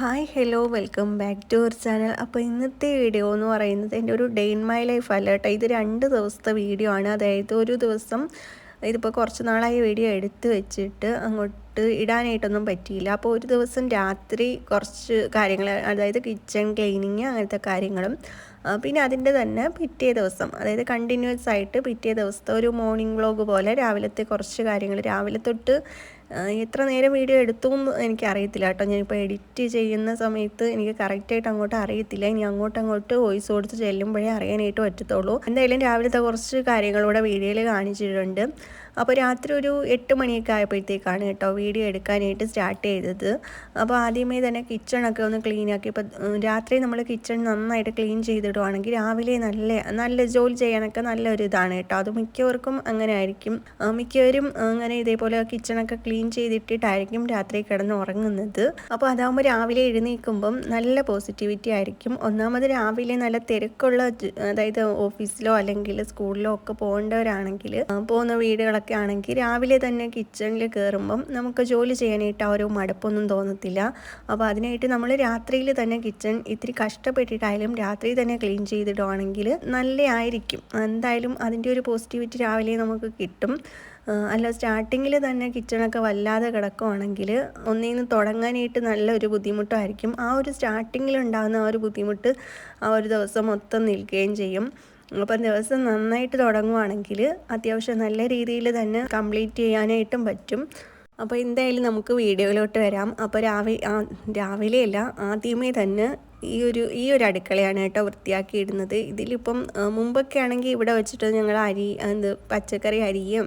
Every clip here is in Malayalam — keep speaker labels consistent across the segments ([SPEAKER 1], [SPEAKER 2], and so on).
[SPEAKER 1] Hi hello welcome back to our channel. അപ്പോൾ ഇന്നത്തെ വീഡിയോ എന്ന് പറയുന്നത് എന്റെ ഒരു ഡേ ഇൻ മൈ ലൈഫ് അല്ല കേട്ടോ. ഇത് രണ്ട് ദിവസത്തെ വീഡിയോ ആണ്. അതായത് ഒരു ദിവസം ഇതിപ്പോൾ കുറച്ച് നാളായി വീഡിയോ എടുത്ത് വെച്ചിട്ട് അങ്ങോട്ട് ഇടാനായിട്ടൊന്നും പറ്റിയില്ല. അപ്പോൾ ഒരു ദിവസം രാത്രി കുറച്ച് കാര്യങ്ങൾ അതായത് കിച്ചൺ ക്ലീനിങ് അങ്ങനത്തെ കാര്യങ്ങളും പിന്നെ അതിന്റെ തന്നെ പിറ്റേ ദിവസം അതായത് കണ്ടിന്യൂസ് ആയിട്ട് പിറ്റേ ദിവസത്തെ ഒരു മോർണിംഗ് വ്ളോഗ് പോലെ രാവിലത്തെ കുറച്ച് കാര്യങ്ങൾ രാവിലെ തൊട്ട് എത്ര നേരം വീഡിയോ എടുത്തു എന്ന് എനിക്കറിയത്തില്ല കേട്ടോ. ഞാനിപ്പോൾ എഡിറ്റ് ചെയ്യുന്ന സമയത്ത് എനിക്ക് കറക്റ്റായിട്ട് അങ്ങോട്ട് അറിയത്തില്ല. ഇനി അങ്ങോട്ട് അങ്ങോട്ട് വോയിസ് കൊടുത്ത് ചെല്ലുമ്പോഴേ അറിയാനായിട്ട് പറ്റത്തുള്ളൂ. എന്തായാലും രാവിലത്തെ കുറച്ച് കാര്യങ്ങളൂടെ വീഡിയോയിൽ കാണിച്ചിട്ടുണ്ട്. അപ്പോൾ രാത്രി ഒരു എട്ട് മണിയൊക്കെ ആയപ്പോഴത്തേക്കാണ് കേട്ടോ വീഡിയോ എടുക്കാനായിട്ട് സ്റ്റാർട്ട് ചെയ്തത്. അപ്പോൾ ആദ്യമേ തന്നെ കിച്ചണൊക്കെ ഒന്ന് ക്ലീൻ ആക്കി. ഇപ്പോൾ രാത്രി നമ്മൾ കിച്ചൺ നന്നായിട്ട് ക്ലീൻ ചെയ്തിടുവാണെങ്കിൽ രാവിലെ നല്ല നല്ല ജോലി ചെയ്യാനൊക്കെ നല്ലൊരു ഇതാണ് കേട്ടോ. അത് മിക്കവർക്കും അങ്ങനെ ആയിരിക്കും. മിക്കവരും അങ്ങനെ ഇതേപോലെ കിച്ചണൊക്കെ ക്ലീൻ ചെയ്തിട്ടിട്ടായിരിക്കും രാത്രി കിടന്ന് ഉറങ്ങുന്നത്. അപ്പോൾ അതാകുമ്പോൾ രാവിലെ എഴുന്നേൽക്കുമ്പം നല്ല പോസിറ്റിവിറ്റി ആയിരിക്കും. ഒന്നാമത് രാവിലെ നല്ല തിരക്കുള്ള അതായത് ഓഫീസിലോ അല്ലെങ്കിൽ സ്കൂളിലോ ഒക്കെ പോകേണ്ടവരാണെങ്കിൽ പോകുന്ന വീടുകളൊക്കെ ആണെങ്കിൽ രാവിലെ തന്നെ കിച്ചണിൽ കയറുമ്പം നമുക്ക് ജോലി ചെയ്യാനായിട്ട് ആ ഒരു മടുപ്പൊന്നും തോന്നത്തില്ല. അപ്പോൾ അതിനായിട്ട് നമ്മൾ രാത്രിയിൽ തന്നെ കിച്ചൺ ഇത്തിരി കഷ്ടപ്പെട്ടിട്ടായാലും രാത്രി തന്നെ ക്ലീൻ ചെയ്തിടുവാണെങ്കിൽ നല്ല ആയിരിക്കും എന്തായാലും അതിന്റെ ഒരു പോസിറ്റിവിറ്റി രാവിലെ നമുക്ക് കിട്ടും. അല്ല സ്റ്റാർട്ടിങ്ങിൽ തന്നെ കിച്ചണൊക്കെ വല്ലാതെ കിടക്കുവാണെങ്കിൽ ഒന്നിന്ന് തുടങ്ങാനായിട്ട് നല്ലൊരു ബുദ്ധിമുട്ടായിരിക്കും. ആ ഒരു സ്റ്റാർട്ടിങ്ങിൽ ഉണ്ടാകുന്ന ആ ഒരു ബുദ്ധിമുട്ട് ആ ഒരു ദിവസം മൊത്തം നിൽക്കുകയും ചെയ്യും. അപ്പം ദിവസം നന്നായിട്ട് തുടങ്ങുവാണെങ്കിൽ അത്യാവശ്യം നല്ല രീതിയിൽ തന്നെ കംപ്ലീറ്റ് ചെയ്യാനായിട്ടും പറ്റും. അപ്പോൾ എന്തായാലും നമുക്ക് വീഡിയോയിലോട്ട് വരാം. അപ്പോൾ രാവിലെ അല്ല ആദ്യമേ തന്നെ ഈ ഒരു ഈ ഒരു അടുക്കളയാണ് കേട്ടോ വൃത്തിയാക്കിയിടുന്നത്. ഇതിലിപ്പം മുമ്പൊക്കെ ആണെങ്കിൽ ഇവിടെ വെച്ചിട്ട് ഞങ്ങൾ അരി എന്ത് പച്ചക്കറി അരിയും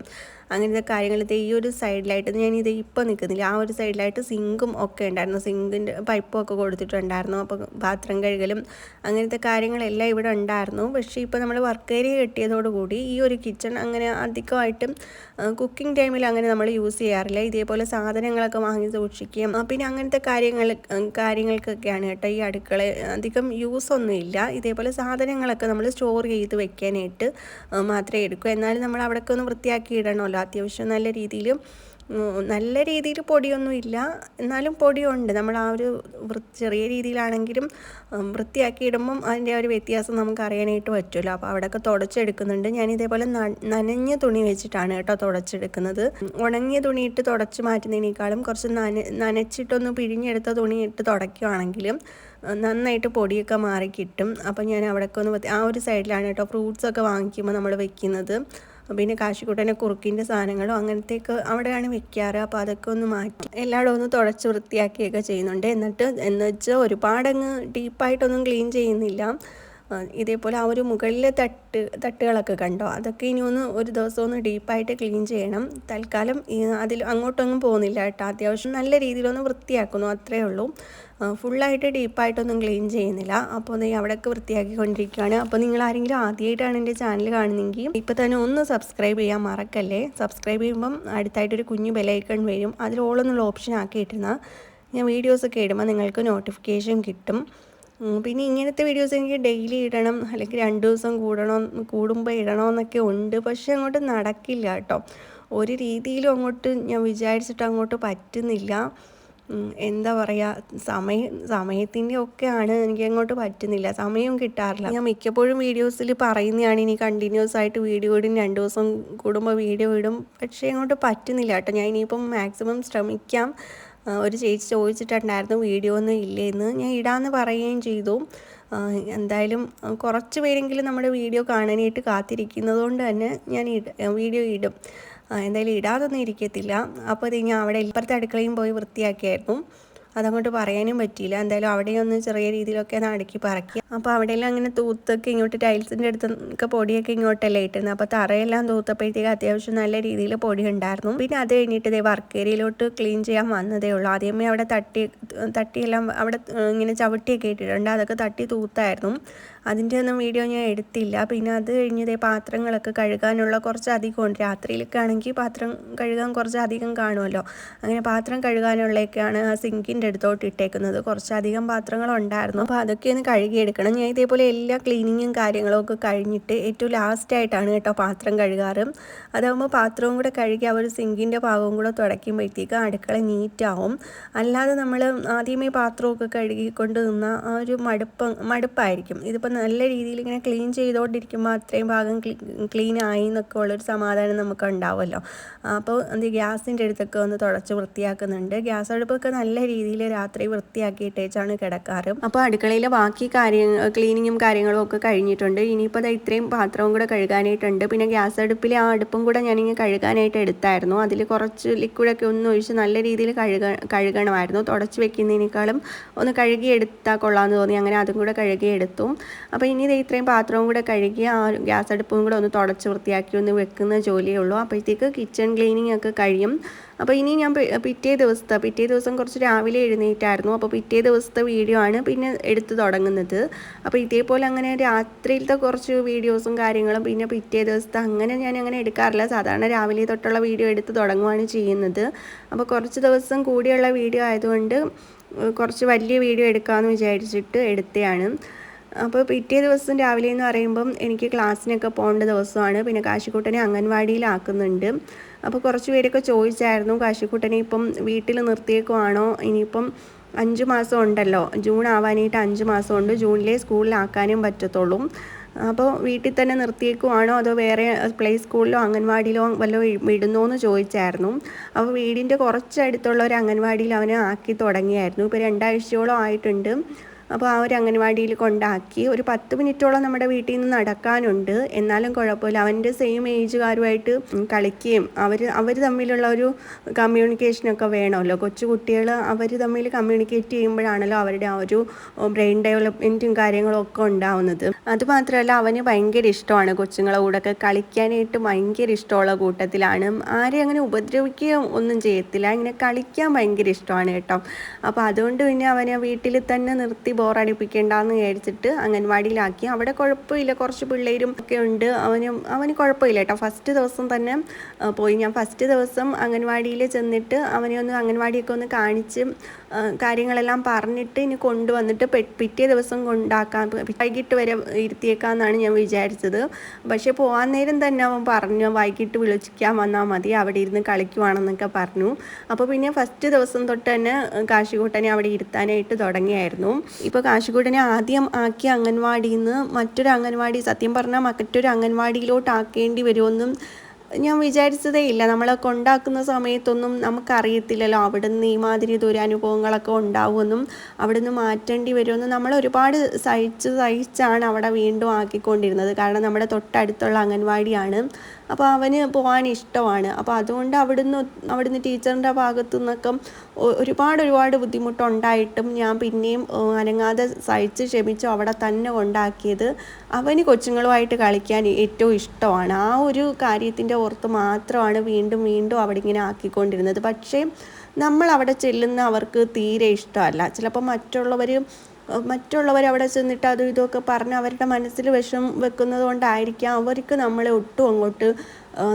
[SPEAKER 1] അങ്ങനത്തെ കാര്യങ്ങൾ ഈ ഒരു സൈഡിലായിട്ട് ഞാൻ ഇത് ഇപ്പോൾ നിൽക്കുന്നില്ല. ആ ഒരു സൈഡിലായിട്ട് സിങ്കും ഒക്കെ ഉണ്ടായിരുന്നു. സിങ്കിന്റെ പൈപ്പും ഒക്കെ കൊടുത്തിട്ടുണ്ടായിരുന്നു. അപ്പോൾ പാത്രം കഴുകലും അങ്ങനത്തെ കാര്യങ്ങളെല്ലാം ഇവിടെ ഉണ്ടായിരുന്നു. പക്ഷേ ഇപ്പോൾ നമ്മൾ വർക്ക് ഏരിയ കിട്ടിയതോടുകൂടി ഈ ഒരു കിച്ചൺ അങ്ങനെ അധികമായിട്ടും കുക്കിംഗ് ടൈമിൽ അങ്ങനെ നമ്മൾ യൂസ് ചെയ്യാറില്ല. ഇതേപോലെ സാധനങ്ങളൊക്കെ വാങ്ങി സൂക്ഷിക്കുകയും പിന്നെ അങ്ങനത്തെ കാര്യങ്ങൾ കാര്യങ്ങൾക്കൊക്കെയാണ് കേട്ടോ ഈ അടുക്കള അധികം യൂസ് ഒന്നുമില്ല ഇതേപോലെ സാധനങ്ങളൊക്കെ നമ്മൾ സ്റ്റോർ ചെയ്ത് വെക്കാനായിട്ട് മാത്രമേ എടുക്കൂ. എന്നാലും നമ്മൾ അവിടെയൊക്കെ ഒന്ന് വൃത്തിയാക്കി ഇടണമല്ലോ. അത്യാവശ്യം നല്ല രീതിയിൽ നല്ല രീതിയിൽ പൊടിയൊന്നും ഇല്ല. എന്നാലും പൊടിയുണ്ട്. നമ്മൾ ആ ഒരു ചെറിയ രീതിയിലാണെങ്കിലും വൃത്തിയാക്കി ഇടുമ്പം അതിന്റെ ഒരു വ്യത്യാസം നമുക്ക് അറിയാനായിട്ട് പറ്റുമല്ലോ. അപ്പോൾ അവിടെയൊക്കെ തുടച്ചെടുക്കുന്നുണ്ട്. ഞാൻ ഇതേപോലെ നനഞ്ഞ തുണി വെച്ചിട്ടാണ് കേട്ടോ തുടച്ചെടുക്കുന്നത്. ഉണങ്ങിയ തുണിയിട്ട് തുടച്ച് മാറ്റുന്നതിനേക്കാളും കുറച്ച് നന നനച്ചിട്ടൊന്ന് പിഴിഞ്ഞെടുത്ത തുണി ഇട്ട് തുടയ്ക്കുകയാണെങ്കിലും നന്നായിട്ട് പൊടിയൊക്കെ മാറി കിട്ടും അപ്പോൾ ഞാൻ അവിടെയൊക്കെ ഒന്ന് ആ ഒരു സൈഡിലാണ് കേട്ടോ ഫ്രൂട്ട്സൊക്കെ വാങ്ങിക്കുമ്പോൾ നമ്മൾ വെക്കുന്നത്. പിന്നെ കാശിക്കൂട്ടനെ കുറുക്കിന്റെ സാധനങ്ങളും അങ്ങനത്തെയൊക്കെ അവിടെയാണ് വെക്കാറ്. അപ്പോൾ അതൊക്കെ ഒന്ന് മാറ്റി എല്ലായിടും ഒന്ന് തുടച്ച് വൃത്തിയാക്കിയൊക്കെ ചെയ്യുന്നുണ്ട്. എന്നിട്ട് എന്ന് വെച്ചാൽ ഒരുപാടങ്ങ് ഡീപ്പായിട്ടൊന്നും ക്ലീൻ ചെയ്യുന്നില്ല. ഇതേപോലെ ആ ഒരു മുകളിലെ തട്ട് തട്ടുകളൊക്കെ കണ്ടോ? അതൊക്കെ ഇനി ഒന്ന് ഒരു ദിവസം ഒന്ന് ഡീപ്പായിട്ട് ക്ലീൻ ചെയ്യണം. തൽക്കാലം അതിൽ അങ്ങോട്ടൊന്നും പോകുന്നില്ല കേട്ടോ. അത്യാവശ്യം നല്ല രീതിയിലൊന്ന് വൃത്തിയാക്കുന്നു അത്രയേ ഉള്ളൂ. ഫുള്ളായിട്ട് ഡീപ്പായിട്ടൊന്നും ക്ലീൻ ചെയ്യുന്നില്ല. അപ്പോൾ നീ അവിടെയൊക്കെ വൃത്തിയാക്കിക്കൊണ്ടിരിക്കുകയാണ്. അപ്പോൾ നിങ്ങൾ ആരെങ്കിലും ആദ്യമായിട്ടാണ് എന്റെ ചാനൽ കാണുന്നെങ്കിൽ ഇപ്പോൾ തന്നെ ഒന്ന് സബ്സ്ക്രൈബ് ചെയ്യാൻ മറക്കല്ലേ? സബ്സ്ക്രൈബ് ചെയ്യുമ്പം അടുത്തായിട്ടൊരു കുഞ്ഞു ബെലൈക്കൺ വരും. അതിൽ ഓളൊന്നുള്ള ഓപ്ഷൻ ആക്കിയിട്ടുന്ന ഞാൻ വീഡിയോസൊക്കെ ഇടുമ്പോൾ നിങ്ങൾക്ക് നോട്ടിഫിക്കേഷൻ കിട്ടും. പിന്നെ ഇങ്ങനത്തെ വീഡിയോസ് എനിക്ക് ഡെയിലി ഇടണം അല്ലെങ്കിൽ രണ്ട് ദിവസം കൂടണോ കൂടുമ്പോൾ ഇടണമെന്നൊക്കെ ഉണ്ട്. പക്ഷേ അങ്ങോട്ട് നടക്കില്ല കേട്ടോ. ഒരു രീതിയിലും അങ്ങോട്ട് ഞാൻ വിചാരിച്ചിട്ട് അങ്ങോട്ട് പറ്റുന്നില്ല. എന്താ പറയുക സമയം സമയത്തിന്റെ ഒക്കെയാണ് എനിക്ക് അങ്ങോട്ട് പറ്റുന്നില്ല. സമയം കിട്ടാറില്ല. ഞാൻ മിക്കപ്പോഴും വീഡിയോസിൽ പറയുന്നതാണ് ഇനി കണ്ടിന്യൂസ് ആയിട്ട് വീഡിയോ ഇടും രണ്ട് ദിവസം കൂടുമ്പോൾ വീഡിയോ ഇടും. പക്ഷേ അങ്ങോട്ട് പറ്റുന്നില്ല കേട്ടോ. ഞാൻ ഇനിയിപ്പം മാക്സിമം ശ്രമിക്കാം. ഒരു ചേച്ചി ചോദിച്ചിട്ടുണ്ടായിരുന്നു വീഡിയോ ഒന്നും ഇല്ലേന്ന്. ഞാൻ ഇടാമെന്ന് പറയുകയും ചെയ്തു. എന്തായാലും കുറച്ച് പേരെങ്കിലും നമ്മുടെ വീഡിയോ കാണാനായിട്ട് കാത്തിരിക്കുന്നതുകൊണ്ട് തന്നെ ഞാൻ വീഡിയോ ഇടും. എന്തായാലും ഇടാതൊന്നും ഇരിക്കത്തില്ല. അപ്പോൾ ഇത് ഞാൻ അവിടെ ഇപ്പുറത്തെ അടുക്കളയും പോയി വൃത്തിയാക്കിയായിരുന്നു. അതങ്ങോട്ട് പറയാനും പറ്റിയില്ല. എന്തായാലും അവിടെയൊന്ന് ചെറിയ രീതിയിലൊക്കെ ഒന്ന് അടുക്കി പറക്കി. അപ്പോൾ അവിടെയെല്ലാം അങ്ങനെ തൂത്തൊക്കെ ഇങ്ങോട്ട് ടൈൽസിന്റെ അടുത്തൊക്കെ പൊടിയൊക്കെ ഇങ്ങോട്ടല്ലേ ഇട്ടിരുന്നത് അപ്പോൾ തറയെല്ലാം തൂത്തപ്പോഴത്തേക്ക് അത്യാവശ്യം നല്ല രീതിയിൽ പൊടി ഉണ്ടായിരുന്നു. പിന്നെ അത് കഴിഞ്ഞിട്ട് ഇതേ വർക്ക് ഏരിയയിലോട്ട് ക്ലീൻ ചെയ്യാൻ വന്നതേ ഉള്ളൂ. ആദ്യമേ അവിടെ തട്ടി തട്ടിയെല്ലാം അവിടെ ഇങ്ങനെ ചവിട്ടിയൊക്കെ ഇട്ടിട്ടുണ്ട്. അതൊക്കെ തട്ടി തൂത്തായിരുന്നു. അതിന്റെ ഒന്നും വീഡിയോ ഞാൻ എടുത്തില്ല. പിന്നെ അത് കഴിഞ്ഞതേ പാത്രങ്ങളൊക്കെ കഴുകാനുള്ള കുറച്ച് അധികമുണ്ട് രാത്രിയിലൊക്കെ ആണെങ്കിൽ പാത്രം കഴുകാൻ കുറച്ച് അധികം കാണുമല്ലോ. അങ്ങനെ പാത്രം കഴുകാനുള്ളതൊക്കെയാണ് ആ സിങ്കിന്റെ അടുത്തോട്ട് ഇട്ടേക്കുന്നത്. കുറച്ചധികം പാത്രങ്ങളുണ്ടായിരുന്നു. അപ്പോൾ അതൊക്കെ ഒന്ന് കഴുകിയെടുക്കണം. ഞാൻ ഇതേപോലെ എല്ലാ ക്ലീനിങ്ങും കാര്യങ്ങളും ഒക്കെ കഴിഞ്ഞിട്ട് ഏറ്റവും ലാസ്റ്റായിട്ടാണ് കേട്ടോ പാത്രം കഴുകാറ്. അതാകുമ്പോൾ പാത്രവും കൂടെ കഴുകി ആ ഒരു സിങ്കിന്റെ ഭാഗവും കൂടെ തുടയ്ക്കുമ്പോഴത്തേക്ക് അടുക്കള നീറ്റാവും. അല്ലാതെ നമ്മൾ ആദ്യമേ പാത്രമൊക്കെ കഴുകിക്കൊണ്ട് നിന്ന ആ ഒരു മടുപ്പ് മടുപ്പായിരിക്കും. ഇതിപ്പോൾ നല്ല രീതിയിൽ ഇങ്ങനെ ക്ലീൻ ചെയ്തുകൊണ്ടിരിക്കുമ്പോൾ അത്രയും ഭാഗം ക്ലീൻ ആയി എന്നൊക്കെ ഉള്ളൊരു സമാധാനം നമുക്ക് ഉണ്ടാവുമല്ലോ അപ്പോൾ എന്ത് ഗ്യാസിന്റെ അടുത്തൊക്കെ ഒന്ന് തുടച്ച് വൃത്തിയാക്കുന്നുണ്ട്. ഗ്യാസ് അടുപ്പൊക്കെ നല്ല രീതിയിൽ രാത്രി വൃത്തിയാക്കിയിട്ടേച്ചാണ് കിടക്കാറ്. അപ്പോൾ അടുക്കളയിലെ ബാക്കി കാര്യങ്ങൾ ക്ലീനിങ്ങും കാര്യങ്ങളും ഒക്കെ കഴിഞ്ഞിട്ടുണ്ട്. ഇനിയിപ്പോൾ അത് ഇത്രയും പാത്രവും കൂടെ കഴുകാനായിട്ടുണ്ട്. പിന്നെ ഗ്യാസ് അടുപ്പിലെ ആ അടുപ്പും കൂടെ ഞാനിങ്ങനെ കഴുകാനായിട്ട് എടുത്തായിരുന്നു. അതിൽ കുറച്ച് ലിക്വിഡൊക്കെ ഒന്ന് ഒഴിച്ച് നല്ല രീതിയിൽ കഴുക കഴുകണമായിരുന്നു. തുടച്ച് വെക്കുന്നതിനേക്കാളും ഒന്ന് കഴുകിയെടുത്താൽ കൊള്ളാമെന്ന് തോന്നി. അങ്ങനെ അതും കൂടെ കഴുകി എടുത്തു അപ്പോൾ ഇനി ഇത് ഇത്രയും പാത്രവും കൂടെ കഴുകി ആ ഗ്യാസ് അടുപ്പും കൂടെ ഒന്ന് തുടച്ച് വൃത്തിയാക്കി ഒന്ന് വെക്കുന്ന ജോലിയേ ഉള്ളൂ. അപ്പോഴത്തേക്ക് കിച്ചൺ ക്ലീനിങ് ഒക്കെ കഴിയും. അപ്പോൾ ഇനി ഞാൻ പിറ്റേ ദിവസത്തെ പിറ്റേ ദിവസം കുറച്ച് രാവിലെ എഴുന്നേറ്റായിരുന്നു. അപ്പോൾ പിറ്റേ ദിവസത്തെ വീഡിയോ ആണ് പിന്നെ എടുത്ത് തുടങ്ങുന്നത്. അപ്പോൾ ഇതേപോലെ അങ്ങനെ രാത്രിയിലത്തെ കുറച്ച് വീഡിയോസും കാര്യങ്ങളും പിന്നെ പിറ്റേ ദിവസത്തെ അങ്ങനെ ഞാൻ അങ്ങനെ എടുക്കാറില്ല. സാധാരണ രാവിലെ തൊട്ടുള്ള വീഡിയോ എടുത്ത് തുടങ്ങുകയാണ് ചെയ്യുന്നത്. അപ്പോൾ കുറച്ച് ദിവസം കൂടിയുള്ള വീഡിയോ ആയതുകൊണ്ട് കുറച്ച് വലിയ വീഡിയോ എടുക്കാമെന്ന് വിചാരിച്ചിട്ട് എടുത്തതാണ്. അപ്പോൾ പിറ്റേ ദിവസം രാവിലെ എന്ന് പറയുമ്പം എനിക്ക് ക്ലാസ്സിനൊക്കെ പോകേണ്ട ദിവസമാണ്. പിന്നെ കാശിക്കൂട്ടനെ അംഗൻവാടിയിലാക്കുന്നുണ്ട്. അപ്പോൾ കുറച്ച് പേരൊക്കെ ചോദിച്ചായിരുന്നു കാശിക്കുട്ടനെ ഇപ്പം വീട്ടിൽ നിർത്തിയേക്കുവാണോ? ഇനിയിപ്പം അഞ്ച് മാസം ഉണ്ടല്ലോ. ജൂൺ ആവാനായിട്ട് അഞ്ച് മാസം ഉണ്ട്. ജൂണിലെ സ്കൂളിലാക്കാനും പറ്റത്തുള്ളൂ. അപ്പോൾ വീട്ടിൽ തന്നെ നിർത്തിയേക്കുവാണോ? അതോ വേറെ പ്ലേ സ്കൂളിലോ അംഗൻവാടിയിലോ വല്ലോ വിടുന്നോ എന്ന് ചോദിച്ചായിരുന്നു. അപ്പോൾ വീടിന്റെ കുറച്ചടുത്തുള്ള ഒരു അംഗൻവാടിയിൽ അവനെ ആക്കി തുടങ്ങിയായിരുന്നു. ഇപ്പോൾ രണ്ടാഴ്ചയോളം ആയിട്ടുണ്ട്. അപ്പോൾ ആ ഒരു അംഗൻവാടിയിൽ കൊണ്ടാക്കി ഒരു പത്ത് മിനിറ്റോളം നമ്മുടെ വീട്ടിൽ നിന്ന് നടക്കാനുണ്ട്. എന്നാലും കുഴപ്പമില്ല. അവന്റെ സെയിം ഏജുകാരുമായിട്ട് കളിക്കുകയും അവർ അവർ തമ്മിലുള്ള ഒരു കമ്മ്യൂണിക്കേഷനൊക്കെ വേണമല്ലോ. കൊച്ചു കുട്ടികൾ അവർ തമ്മിൽ കമ്മ്യൂണിക്കേറ്റ് ചെയ്യുമ്പോഴാണല്ലോ അവരുടെ ആ ഒരു ബ്രെയിൻ ഡെവലപ്മെന്റും കാര്യങ്ങളും ഒക്കെ ഉണ്ടാവുന്നത്. അതുമാത്രമല്ല അവന് ഭയങ്കര ഇഷ്ടമാണ് കൊച്ചുങ്ങളെ കൂടെയൊക്കെ കളിക്കാനായിട്ട് ഭയങ്കര ഇഷ്ടമുള്ള കൂട്ടത്തിലാണ്. ആരെയും അങ്ങനെ ഉപദ്രവിക്കുകയും ഒന്നും ചെയ്യത്തില്ല. ഇങ്ങനെ കളിക്കാൻ ഭയങ്കര ഇഷ്ടമാണ് കേട്ടോ. അപ്പോൾ അതുകൊണ്ട് പിന്നെ അവനെ വീട്ടിൽ തന്നെ നിർത്തി ബോറടിപ്പിക്കേണ്ടെന്ന് വിചാരിച്ചിട്ട് അംഗൻവാടിയിലാക്കി. അവിടെ കുഴപ്പമില്ല. കുറച്ച് പിള്ളേരും ഒക്കെ ഉണ്ട്. അവനും അവന് കുഴപ്പമില്ല കേട്ടോ. ഫസ്റ്റ് ദിവസം തന്നെ പോയി. ഞാൻ ഫസ്റ്റ് ദിവസം അംഗൻവാടിയിൽ ചെന്നിട്ട് അവനെ ഒന്ന് അംഗൻവാടിയൊക്കെ ഒന്ന് കാണിച്ച് കാര്യങ്ങളെല്ലാം പറഞ്ഞിട്ട് ഇനി കൊണ്ടുവന്നിട്ട് പിറ്റേ ദിവസം കൊണ്ടാക്കാൻ വൈകിട്ട് വരെ ഇരുത്തിയേക്കാന്നാണ് ഞാൻ വിചാരിച്ചത്. പക്ഷേ പോകാൻ നേരം തന്നെ അവൻ പറഞ്ഞു വൈകിട്ട് വിളിക്കാൻ വന്നാൽ മതി അവിടെ ഇരുന്ന് കളിക്കുവാണെന്നൊക്കെ പറഞ്ഞു. അപ്പോൾ പിന്നെ ഫസ്റ്റ് ദിവസം തൊട്ട് തന്നെ കാശികൂട്ടനെ അവിടെ ഇരുത്താനായിട്ട് തുടങ്ങിയായിരുന്നു. ഇപ്പോൾ കാശികൂട്ടനെ ആദ്യം ആക്കിയ അംഗൻവാടിയിൽ നിന്ന് മറ്റൊരു അംഗൻവാടി സത്യം പറഞ്ഞാൽ മറ്റൊരു അംഗൻവാടിയിലോട്ട് ആക്കേണ്ടി വരുമെന്നും ഞാൻ വിചാരിച്ചതേ ഇല്ല. നമ്മളെ കൊണ്ടാക്കുന്ന സമയത്തൊന്നും നമുക്കറിയത്തില്ലല്ലോ. അവിടെ നിന്ന് ഈ മാതിരി ദുരനുഭവങ്ങളൊക്കെ ഉണ്ടാവുമെന്നും അവിടെ നിന്ന് മാറ്റേണ്ടി വരുമെന്നും നമ്മൾ ഒരുപാട് സഹിച്ച് സഹിച്ചാണ് അവിടെ വീണ്ടും ആക്കിക്കൊണ്ടിരുന്നത്. കാരണം നമ്മുടെ തൊട്ടടുത്തുള്ള അംഗൻവാടിയാണ്. അപ്പോൾ അവന് പോകാൻ ഇഷ്ടമാണ്. അപ്പോൾ അതുകൊണ്ട് അവിടുന്ന് അവിടുന്ന് ടീച്ചറിന്റെ ഭാഗത്തു നിന്നൊക്കെ ഒരുപാട് ഒരുപാട് ബുദ്ധിമുട്ടുണ്ടായിട്ടും ഞാൻ പിന്നെയും അനങ്ങാതെ സഹിച്ച് ക്ഷമിച്ചു അവിടെ തന്നെ കൊണ്ടാക്കിയത് അവന് കൊച്ചുങ്ങളുമായിട്ട് കളിക്കാൻ ഏറ്റവും ഇഷ്ടമാണ്. ആ ഒരു കാര്യത്തിന്റെ ഓർത്ത് മാത്രമാണ് വീണ്ടും വീണ്ടും അവിടെ ഇങ്ങനെ ആക്കിക്കൊണ്ടിരുന്നത്. പക്ഷേ നമ്മൾ അവിടെ ചെല്ലുന്ന അവർക്ക് തീരെ ഇഷ്ടമല്ല. ചിലപ്പോൾ മറ്റുള്ളവർ മറ്റുള്ളവർ അവിടെ ചെന്നിട്ട് അതും ഇതൊക്കെ പറഞ്ഞ് അവരുടെ മനസ്സിൽ വിഷം വെക്കുന്നത് കൊണ്ടായിരിക്കാം അവർക്ക് നമ്മളെ ഒട്ടും അങ്ങോട്ട്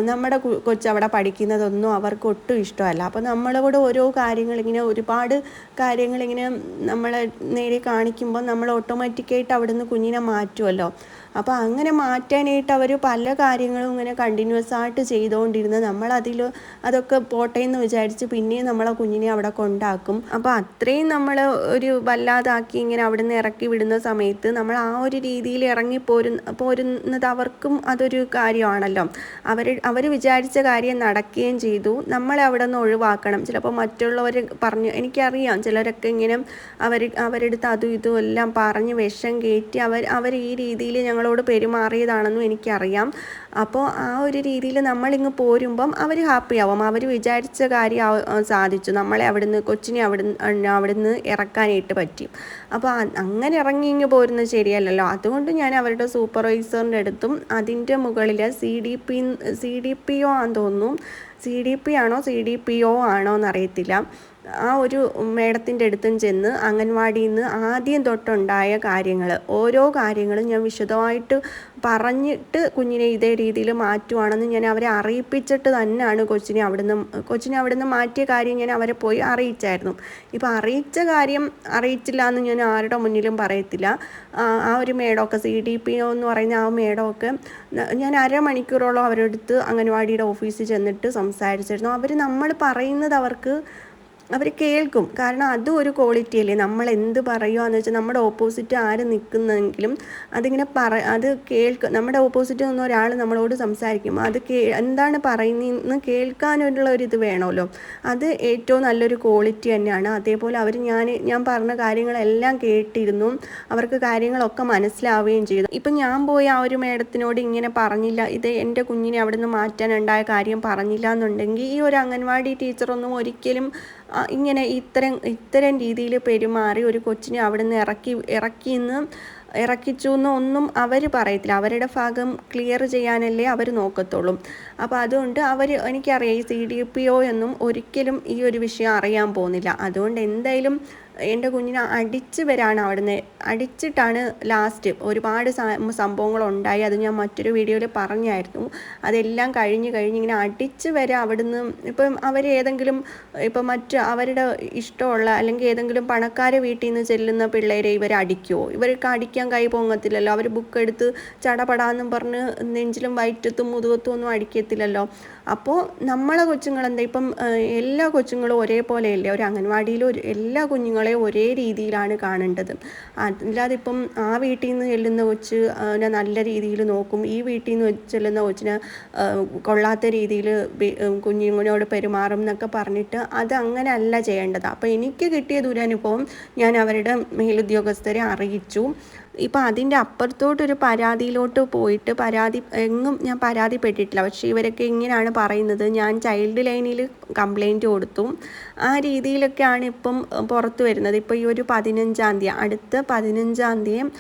[SPEAKER 1] നമ്മുടെ കൊച്ചവിടെ പഠിക്കുന്നതൊന്നും അവർക്ക് ഒട്ടും ഇഷ്ടമല്ല. അപ്പോൾ നമ്മളോട് ഓരോ കാര്യങ്ങളിങ്ങനെ ഒരുപാട് കാര്യങ്ങളിങ്ങനെ നമ്മളെ നേരെ കാണിക്കുമ്പോൾ നമ്മൾ ഓട്ടോമാറ്റിക്കായിട്ട് അവിടുന്ന് കുഞ്ഞിനെ മാറ്റുമല്ലോ. അപ്പോൾ അങ്ങനെ മാറ്റാനായിട്ട് അവർ പല കാര്യങ്ങളും ഇങ്ങനെ കണ്ടിന്യൂസ് ആയിട്ട് ചെയ്തുകൊണ്ടിരുന്ന നമ്മളതിൽ അതൊക്കെ പോട്ടെ എന്ന് വിചാരിച്ച് പിന്നെയും നമ്മളെ കുഞ്ഞിനെ അവിടെ കൊണ്ടാക്കും. അപ്പോൾ അത്രയും നമ്മൾ ഒരു വല്ലാതാക്കി ഇങ്ങനെ അവിടെ നിന്ന് ഇറക്കി വിടുന്ന സമയത്ത് നമ്മൾ ആ ഒരു രീതിയിൽ ഇറങ്ങി പോരുന്ന പോരുന്നത് അവർക്കും അതൊരു കാര്യമാണല്ലോ. അവർ അവർ വിചാരിച്ച കാര്യം നടക്കുകയും ചെയ്തു. നമ്മളെ അവിടെ നിന്ന് ഒഴിവാക്കണം. ചിലപ്പോൾ മറ്റുള്ളവർ പറഞ്ഞു എനിക്കറിയാം ചിലരൊക്കെ ഇങ്ങനെ അവർ അവരെടുത്ത് അതും ഇതും എല്ലാം പറഞ്ഞ് വിഷം കയറ്റി അവർ അവർ ഈ രീതിയിൽ ഞങ്ങൾ നമ്മളോട് പെരുമാറിയതാണെന്നും എനിക്കറിയാം. അപ്പോൾ ആ ഒരു രീതിയിൽ നമ്മളിങ്ങ് പോരുമ്പം അവർ ഹാപ്പിയാവും. അവർ വിചാരിച്ച കാര്യം സാധിച്ചു. നമ്മളെ അവിടുന്ന് കൊച്ചിനെ അവിടുന്ന് അവിടുന്ന് ഇറക്കാനായിട്ട് പറ്റി. അപ്പോൾ അങ്ങനെ ഇറങ്ങി ഇങ്ങ് പോരുന്നത് ശരിയല്ലല്ലോ. അതുകൊണ്ട് ഞാൻ അവരുടെ സൂപ്പർവൈസറിന്റെ അടുത്തും അതിന്റെ മുകളിൽ C D P C D P O ആണെന്ന് തോന്നുന്നു. സി ഡി പി ആണോ സി ഡി പി ഒ ആണോ എന്നറിയത്തില്ല. ആ ഒരു മേഡത്തിന്റെ അടുത്തും ചെന്ന് അംഗൻവാടിയിൽ നിന്ന് ആദ്യം തൊട്ടുണ്ടായ കാര്യങ്ങൾ. ഓരോ കാര്യങ്ങളും ഞാൻ വിശദമായിട്ട് പറഞ്ഞിട്ട് കുഞ്ഞിനെ ഇതേ രീതിയിൽ മാറ്റുവാണെന്ന് ഞാൻ അവരെ അറിയിപ്പിച്ചിട്ട് തന്നെയാണ് കൊച്ചിനെ അവിടുന്ന് കൊച്ചിനെ അവിടുന്ന് മാറ്റിയ കാര്യം ഞാൻ അവരെ പോയി അറിയിച്ചായിരുന്നു. ഇപ്പോൾ അറിയിച്ച കാര്യം അറിയിച്ചില്ല എന്ന് ഞാൻ ആരുടെ മുന്നിലും പറയത്തില്ല. ആ ഒരു മേടമൊക്കെ സി ഡി പി ഒ എന്ന് പറയുന്ന ആ മേടമൊക്കെ ഞാൻ അരമണിക്കൂറോളം അവരെടുത്ത് അംഗൻവാടിയുടെ ഓഫീസിൽ ചെന്നിട്ട് സംസാരിച്ചിരുന്നു. അവർ നമ്മൾ പറയുന്നത് അവർക്ക് അവർ കേൾക്കും. കാരണം അതും ഒരു ക്വാളിറ്റി അല്ലേ? നമ്മൾ എന്ത് പറയുകയെന്ന് വെച്ചാൽ നമ്മുടെ ഓപ്പോസിറ്റ് ആര് നിൽക്കുന്നെങ്കിലും അതിങ്ങനെ പറ അത് കേൾക്കും നമ്മുടെ ഓപ്പോസിറ്റ് നിന്ന് ഒരാൾ നമ്മളോട് സംസാരിക്കും. അത് കേ എന്താണ് പറയുന്നതെന്ന് കേൾക്കാനുള്ള ഒരു ഇത് വേണമല്ലോ. അത് ഏറ്റവും നല്ലൊരു ക്വാളിറ്റി തന്നെയാണ്. അതേപോലെ അവർ ഞാൻ ഞാൻ പറഞ്ഞ കാര്യങ്ങളെല്ലാം കേട്ടിരുന്നു. അവർക്ക് കാര്യങ്ങളൊക്കെ മനസ്സിലാവുകയും ചെയ്തു. ഇപ്പം ഞാൻ പോയി ആ ഒരു മേഡത്തിനോട് ഇങ്ങനെ പറഞ്ഞില്ല. ഇത് എന്റെ കുഞ്ഞിനെ അവിടെ നിന്ന് മാറ്റാനുണ്ടായ കാര്യം പറഞ്ഞില്ല എന്നുണ്ടെങ്കിൽ ഈ ഒരു അംഗൻവാടി ടീച്ചറൊന്നും ഒരിക്കലും ഇങ്ങനെ ഇത്തരം ഇത്തരം രീതിയിൽ പെരുമാറി ഒരു കൊച്ചിനെ അവിടെ നിന്ന് ഇറക്കി ഇറക്കിയെന്ന് ഇറക്കിച്ചു എന്നൊന്നും അവർ പറയത്തില്ല. അവരുടെ ഭാഗം ക്ലിയർ ചെയ്യാനല്ലേ അവർ നോക്കത്തുള്ളൂ. അപ്പോൾ അതുകൊണ്ട് അവർ എനിക്കറിയാം ഈ സി ഡി പി ഒ എന്നും ഒരിക്കലും ഈ ഒരു വിഷയം അറിയാൻ പോകുന്നില്ല. അതുകൊണ്ട് എന്തായാലും എന്റെ കുഞ്ഞിനെ അടിച്ച് വരാണ് അവിടുന്ന്. അടിച്ചിട്ടാണ് ലാസ്റ്റ് ഒരുപാട് സംഭവങ്ങൾ ഉണ്ടായി അത് ഞാൻ മറ്റൊരു വീഡിയോയിൽ പറഞ്ഞായിരുന്നു. അതെല്ലാം കഴിഞ്ഞ് കഴിഞ്ഞ് ഇങ്ങനെ അടിച്ച് വരെ അവിടുന്ന് ഇപ്പം അവർ ഏതെങ്കിലും ഇപ്പം മറ്റ് അവരുടെ ഇഷ്ടമുള്ള അല്ലെങ്കിൽ ഏതെങ്കിലും പണക്കാരെ വീട്ടിൽ നിന്ന് ചെല്ലുന്ന പിള്ളേരെ ഇവർ അടിക്കുമോ ഇവർക്ക് അടിക്കാൻ കൈ പൊങ്ങത്തില്ലല്ലോ. അവർ ബുക്ക് എടുത്ത് ചടപടാന്നും പറഞ്ഞ് നെഞ്ചിലും വയറ്റത്തും മുതുകത്തും ഒന്നും അടിക്കത്തില്ലല്ലോ. അപ്പോൾ നമ്മളെ കൊച്ചുങ്ങളെന്താ ഇപ്പം എല്ലാ കൊച്ചുങ്ങളും ഒരേപോലെയല്ലേ? ഒരു അംഗൻവാടിയിൽ എല്ലാ കുഞ്ഞുങ്ങളെ ഒരേ രീതിയിലാണ് കാണേണ്ടത്. അല്ലാതെ ഇപ്പം ആ വീട്ടിൽ നിന്ന് ചെല്ലുന്ന കൊച്ച് നല്ല രീതിയിൽ നോക്കും. ഈ വീട്ടിൽ നിന്ന് ചെല്ലുന്ന കൊച്ചിനെ കൊള്ളാത്ത രീതിയിൽ കുഞ്ഞുങ്ങളോട് പെരുമാറും എന്നൊക്കെ പറഞ്ഞിട്ട് അത് അങ്ങനെ അല്ല ചെയ്യേണ്ടത്. അപ്പോൾ എനിക്ക് കിട്ടിയ ദുരനുഭവം ഞാൻ അവരുടെ മേലുദ്യോഗസ്ഥരെ അറിയിച്ചു. ഇപ്പം അതിന്റെ അപ്പുറത്തോട്ടൊരു പരാതിയിലോട്ട് പോയിട്ട് പരാതി എങ്ങും ഞാൻ പരാതിപ്പെട്ടിട്ടില്ല. പക്ഷേ ഇവരൊക്കെ ഇങ്ങനെയാണ് പറയുന്നത്. ഞാൻ ചൈൽഡ് ലൈനിൽ കംപ്ലൈന്റ് കൊടുത്തു. ആ രീതിയിലൊക്കെയാണ് ഇപ്പം പുറത്തു വരുന്നത്. ഇപ്പോൾ ഈ ഒരു പതിനഞ്ചാം തീയതി അടുത്ത പതിനഞ്ചാം തീയതി